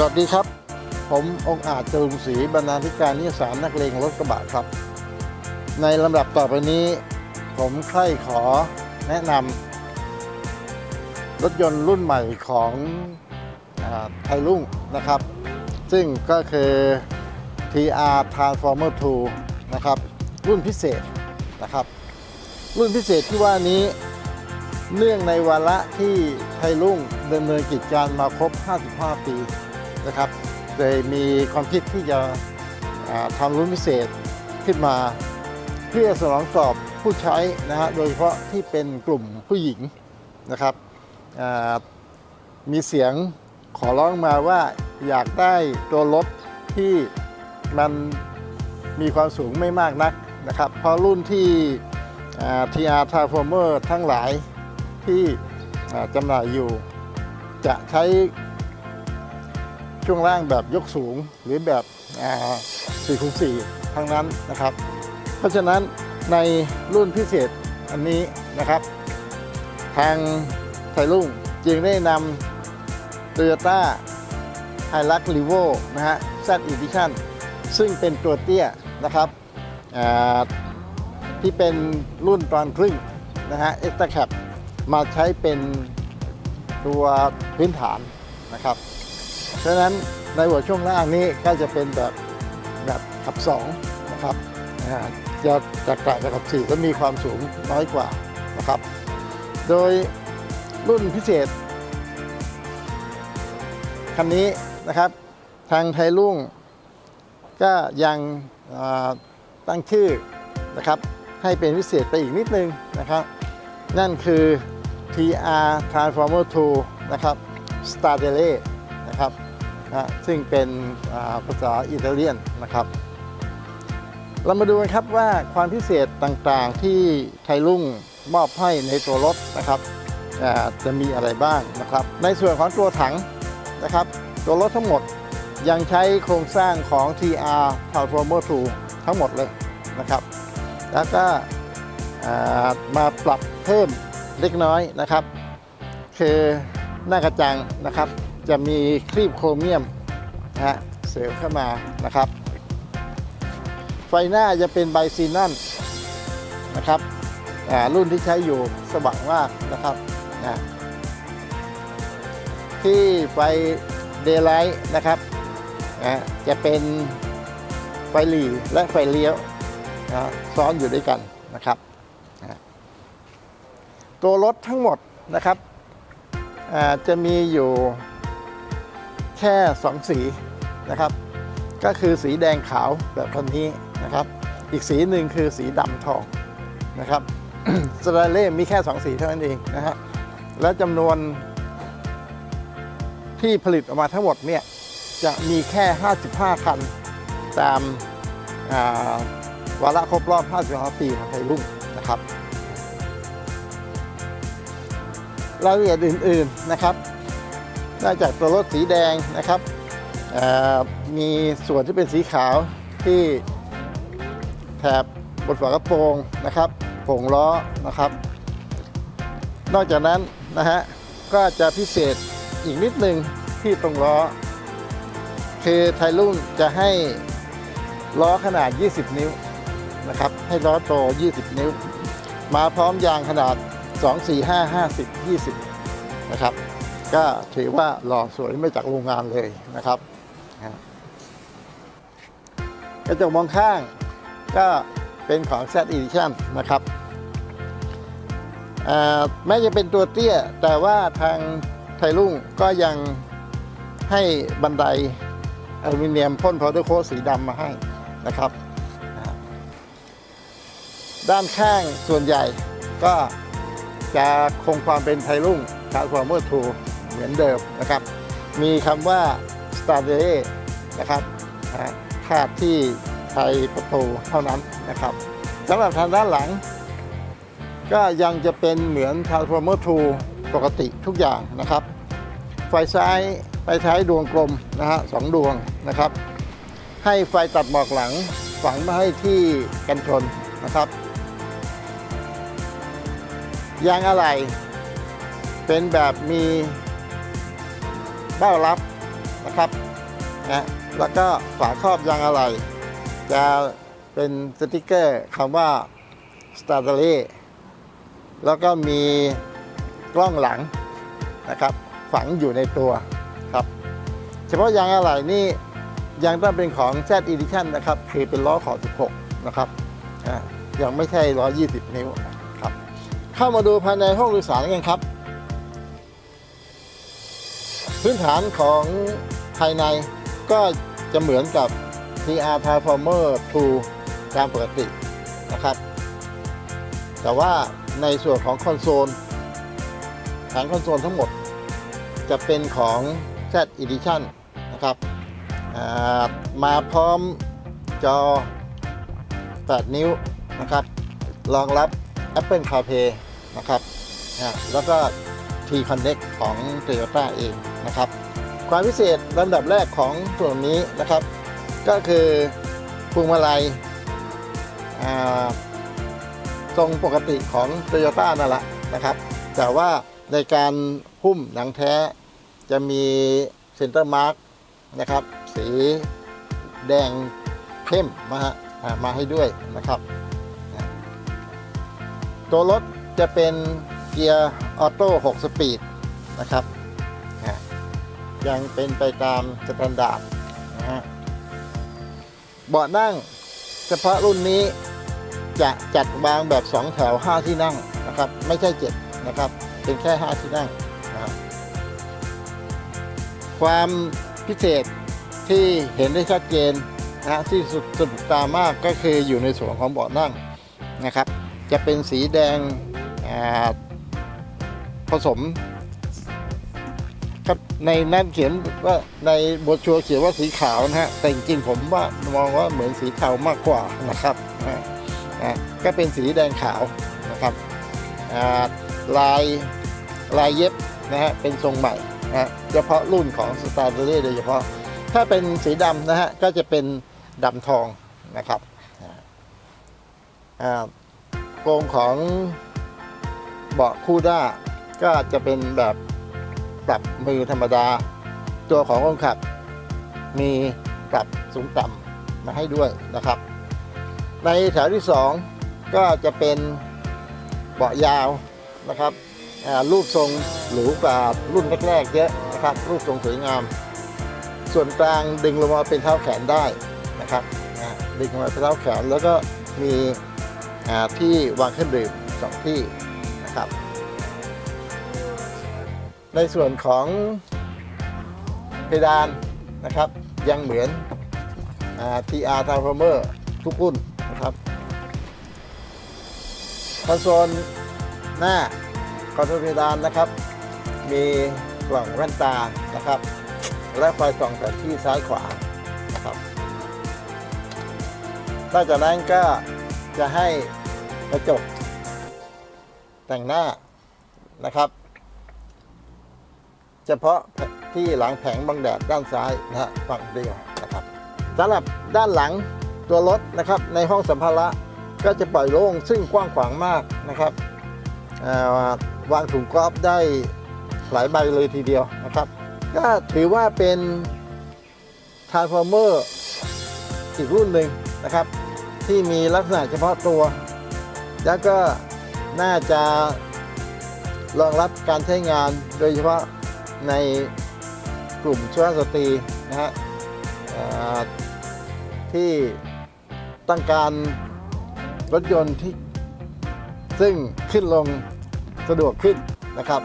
สวัสดีครับ ผมองอาจจรุงศรีบรรณาธิการนิสสารนักเลงรถกระบะครับ ในลำดับต่อไปนี้ ผมใคร่ขอแนะนำรถยนต์รุ่นใหม่ของอไทยรุ่งนะครับ ซึ่งก็คือ TR Transformer 2 นะครับ รุ่นพิเศษนะครับ รุ่นพิเศษที่ว่านี้เนื่องในวาระที่ไทยรุ่งดำเนินกิจการมาครบ 55 ปี นะครับเลยมีความคิดที่จะทำรุ่นพิเศษขึ้นมา เพื่อสนองตอบผู้ใช้นะฮะโดยเฉพาะที่เป็นกลุ่มผู้หญิงนะครับมีเสียงขอร้องมาว่าอยากได้ตัวรถที่มันมีความสูงไม่มากนักนะครับเพราะรุ่นที่ TR Transformer ทั้งหลายที่จำหน่ายอยู่ จะใช้ ช่วงล่างแบบยกสูงหรือแบบ4คูณ4ทั้งนั้นนะครับ เพราะฉะนั้นในรุ่นพิเศษอันนี้นะครับ ทางไทยรุ่งจึงได้นำ Toyota h i l u x r e v o นะฮะ Z Edition ซึ่งเป็นตัวเตี้ยนะครับที่เป็นรุ่นตอนครึ่งนะฮะ Extra Cap มาใช้เป็นตัวพื้นฐานนะครับ ฉะนั้นในหัวช่วงล่างนี้ก็จะเป็นแบบแบบขับ2นะครับจะแตกต่างจากขับ4ก็มีความสูงน้อยกว่านะครับ โดยรุ่นพิเศษคันนี้นะครับทางไทยรุ่งก็ยังตั้งชื่อนะครับให้เป็นพิเศษไปอีกนิดนึงนะครับ นั่นคือ TR Transformer 2 นะครับ s t a r d e l e นะครับ นะซึ่งเป็นาภาษาอิตาเลียนนะครับ เรามาดูกันครับว่าความพิเศษต่างๆที่ไทยรุ่งมอบให้ในตัวรถนะครับจะมีอะไรบ้างนะครับ ในส่วนของตัวถังนะครับ ตัวรถทั้งหมดยังใช้โครงสร้างของ TR Transformer 2 ทั้งหมดเลยนะครับ แล้วก็มาปรับเพิ่มเล็กน้อยนะครับ คือหน้ากระจังนะครับ จะมีครีบโครเมียมนะฮะเสริมเข้ามานะครับ ไฟหน้าจะเป็นไบซีนอนนะครับอ่ารุ่นที่ใช้อยู่สว่างมากนะครับนะที่ไฟเดย์ไลท์นะครับนะจะเป็นไฟหลีและไฟเลี้ยวนะซ้อนอยู่ด้วยกันนะครับนะตัวรถทั้งหมดนะครับอ่าจะมีอยู่ แค่สองสีนะครับ ก็คือสีแดงขาวแบบคันนี้นะครับ อีกสีหนึ่งคือสีดำทองนะครับสไตเล่มีแค่ 2 สีเท่านั้นเองนะฮะและจำนวนที่ผลิตออกมาทั้งหมดเนี่ยจะมีแค่ 55 คัน ตามาวาระครบรอบ 55 ปีของไทยรุ่งนะครับรายละเอียดอื่น ๆนะครับ นอกจากตัวรถสีแดงนะครับมีส่วนที่เป็นสีขาวที่แถบบนฝากระโปรงนะครับโผงล้อนะครับ นอกจากนั้นนะฮะก็จะพิเศษอีกนิดนึงที่ตรงล้อ คือไทยรุ่นจะให้ล้อขนาด 20 นิ้วนะครับ ให้ล้อโต 20 นิ้ว มาพร้อมยางขนาด 2 4 5 50 20 นะครับ ก็ถือว่าหล่อสวยไม่จากโรงงานเลยนะครับกระจกมองข้างก็เป็นของ Z Edition นะครับแม้จะเป็นตัวเตี้ย แต่ว่าทางไทยรุ่งก็ยังให้บันไดอลูมิเนียมพ่นพาวเดอร์โค้ดสีดำมาให้นะครับ ด้านข้างส่วนใหญ่ก็จะคงความเป็นไทยรุ่ง Transformer 2เหมือนเดิมนะครับ มีคำว่า s t a r d e l e นะครับคาดที่ไทยประตูเท่านั้นนะครับสำหรับทางด้านหลัง ก็ยังจะเป็นเหมือน Transformer 2 ปกติทุกอย่างนะครับ ไฟซ้ายไปใช้ดวงกลมนะฮะสองดวงนะครับ ให้ไฟตัดหมอกหลังฝังมาให้ที่กันชนนะครับยางอะไหล่เป็นแบบมี เบ้ารับนะครับนะแล้วก็ฝาครอบยางอะไหล่จะเป็นสติกเกอร์คำว่า s t a r t l e แล้วก็มีกล้องหลังนะครับ ฝังอยู่ในตัวครับ เฉพาะยางอะไหล่นี่ยังต้องเป็นของ Z Edition นะครับ คือเป็นล้อขอ 16 นะครับอ่ายังไม่ใช่ 120 นิ้วครับ เข้ามาดูภายในห้องโดยสารกันครับ พื้นฐานของภายในก็จะเหมือนกับ TR Transformer 2 ตามปกตินะครับ แต่ว่าในส่วนของคอนโซลแผงคอนโซลทั้งหมด จะเป็นของ Z Edition นะครับามาพร้อมจอ 8 นิ้วนะครับ รองรับ Apple CarPlay นะครับ แล้วก็ T Connect ของ Toyota เอง นะครับ ความพิเศษลำดับแรกของส่วนนี้นะครับ ก็คือพวงมาลัยทรงปกติของ Toyota นั่นแหละนะครับ แต่ว่าในการหุ้มหนังแท้จะมีเซ็นเตอร์มาร์กนะครับ สีแดงเข้มมาฮะมาให้ด้วยนะครับ ตัวรถจะเป็นเกียร์ออโต้ 6 สปีดนะครับ ยังเป็นไปตามสแตนดาร์ดนะฮะเบาะนั่งเฉพาะรุ่นนี้จะจัดวางแบบ 2 แถว 5 ที่นั่งนะครับ ไม่ใช่ 7 นะครับ เป็นแค่ 5 ที่นั่งนะครับความพิเศษที่เห็นได้ชัดเจนนะฮะที่สุดสุดตามากก็คืออยู่ในส่วนของเบาะนั่งนะครับ จะเป็นสีแดงผสม ครับในนั้นเขียนว่าในบทชัวเขียนว่าสีขาวนะฮะแต่จริงๆผมว่ามองว่าเหมือนสีเทามากกว่านะครับอ่าอ่าก็เป็นสีแดงขาวนะครับลายลายเย็บนะฮะเป็นทรงใหม่นะฮะเฉพาะรุ่นของสตาร์เดโดยเฉพาะ ถ้าเป็นสีดำนะฮะก็จะเป็นดำทองนะครับอ่าโครงของเบาะคู่ด้าก็จะเป็นแบบ ปรับมือธรรมดา ตัวของคนขับ มีปรับสูงต่ำมาให้ด้วยนะครับ ในแถวที่ 2 ก็จะเป็นเบาะยาวนะครับรูปทรงหรูกว่ารุ่นแรกๆเยอะนะครับ รูปทรงสวยงาม ส่วนกลางดึงลงมาเป็นเท้าแขนได้นะครับดึงลงมาเป็นเท้าแขนแล้วก็มีที่วางเครื่องดื่มสองที่นะครับ ในส่วนของเพดานนะครับ ยังเหมือนอ TR Transformer ทุกรุ่นนะครับคอนโซลหน้าคอนโซลเพดานนะครับ มีกล่องแว่นตานะครับ และไฟส่องแผนที่ซ้ายขวานะครับนอกจากนั้นก็จะให้กระจกแต่งหน้านะครับ เฉพาะที่หลังแผงบังแดดด้านซ้ายนะฮะฝั่งเดียวนะครับสำหรับด้านหลังตัวรถนะครับในห้องสัมภาระก็จะปล่อยโล่งซึ่งกว้างขวางมากนะครับาวางถุงกอล์ฟได้หลายใบเลยทีเดียวนะครับ ก็ถือว่าเป็น Transformer อีกรุ่นหนึ่งนะครับ ที่มีลักษณะเฉพาะตัว แล้วก็น่าจะรองรับการใช้งานโดยเฉพาะ ในกลุ่มชวสตรีนะฮะที่ต้องการรถยนต์ที่ซึ่งขึ้นลงสะดวกขึ้นนะครับ